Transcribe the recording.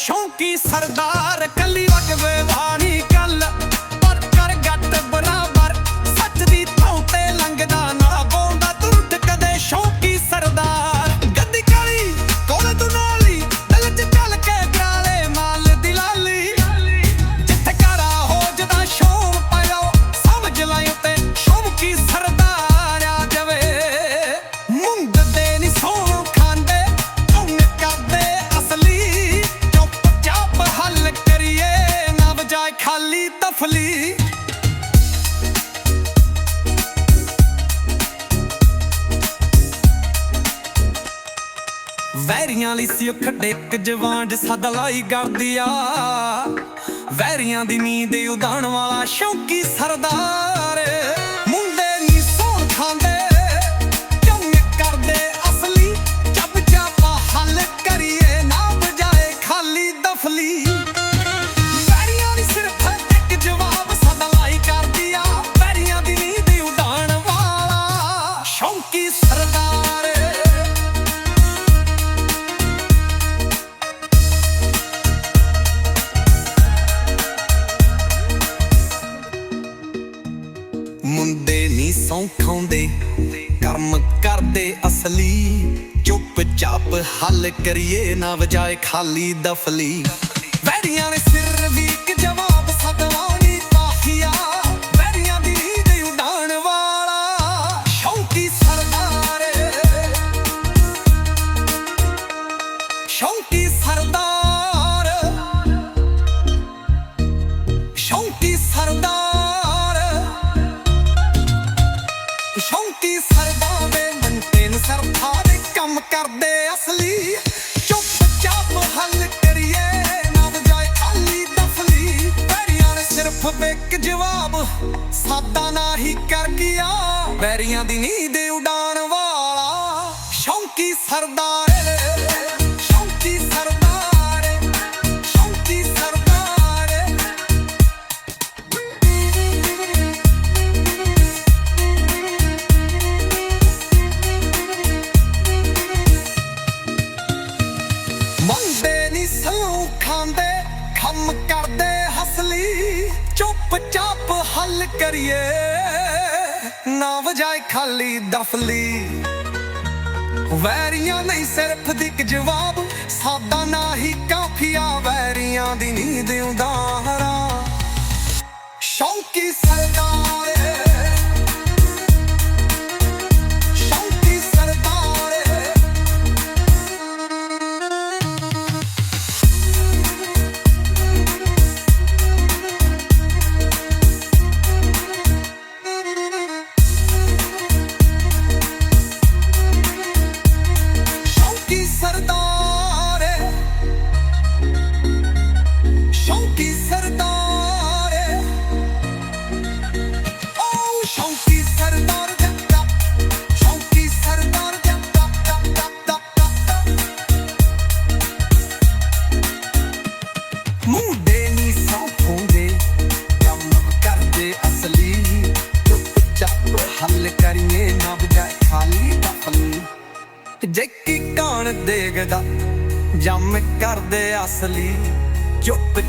ਸ਼ੌਂਕੀ ਸਰਦਾਰ ਤਫਲੀ ਵੈਰੀਆਂ ਲਈ ਸੀ ਖੱਡੇ ਇੱਕ ਜਵਾਨ ਸਦਾ ਲਾਈ ਕਰਦੀ ਆ। ਵੈਰੀਆਂ ਦੀ ਨੀਂਦ ਉਦਾਣ ਵਾਲਾ ਸ਼ੌਂਕੀ ਸਰਦਾਰ। ਮੁੰਡੇ ਨੀ ਸੌਂਖਾਉਂਦੇ ਕਰਮ ਕਰਦੇ ਅਸਲੀ। ਚੁੱਪ ਚਾਪ ਹੱਲ ਕਰੀਏ, ਨਾ ਵਜਾਏ ਖਾਲੀ ਦਫਲੀ। ਵੈਰੀਆਂ ਨੇ ਸਿਰ ਵੀ ਇੱਕ ਜਵਾਬ ਸਦਵਾਉਣੀ ਸ਼ੌਂਕੀ ਸਰਦਾਵੇ ਮੰਤੇ ਨ ਸਰਥਾ ਦੇ ਕੰਮ ਕਰਦੇ ਅਸਲੀ। ਚੁੱਪ ਚਾਪ ਹੱਲ ਕਰੀਏ, ਨਾ ਵਜਾਏ ਖਾਲੀ ਦਫਲੀ। ਵੈਰੀਆਂ ਨੇ ਸਿਰਫ ਇੱਕ ਜਵਾਬ, ਸਾਦਾ ਨਾ ਹੀ ਕਰ ਗਿਆ। ਵੈਰੀਆਂ ਦੀ ਨੀਂਦ ਉਡਾਣ ਵਾਲਾ, ਸ਼ੌਂਕੀ ਸਰਦਾਰ ਕੰਮ ਕਰਦੇ ਹਸਲੀ ਚੁੱਪ ਚਾਪ ਹੱਲ ਕਰੀਏ। ਨਾ ਵਜਾਏ ਖਾਲੀ ਦਫਲੀ। ਵੈਰੀਆਂ ਨਹੀਂ ਸਿਰਫ ਦਿਕ ਜਵਾਬ, ਸਾਦਾ ਨਾ ਹੀ ਕਾਫੀਆ ਵੈਰੀਆਂ ਦੀ ਨੀਂਦ ਉਦਾਹਰਾ। ਸ਼ੌਂਕੀ ਸਰਦਾਰ ਸ਼ੌਂਕੀ ਸਰਦਾਰ ਓ ਸ਼ੌਂਕੀ ਸਰਦਾਰ ਮੁੰਡੇ ਨੀ ਸੌਂਦੇ ਕੰਮ ਕਰਦੇ ਅਸਲੀ। ਚੱਪ ਹੱਲ ਕਰੀਏ, ਨਾ ਬਜਾਏ ਖਾਲੀ ਦਫਲੀ ਜੇ ਕੀ ਕਾਣ ਦੇਗਦਾ ਜੰਮ ਕਰਦੇ ਅਸਲੀ। ਚੁੱਪ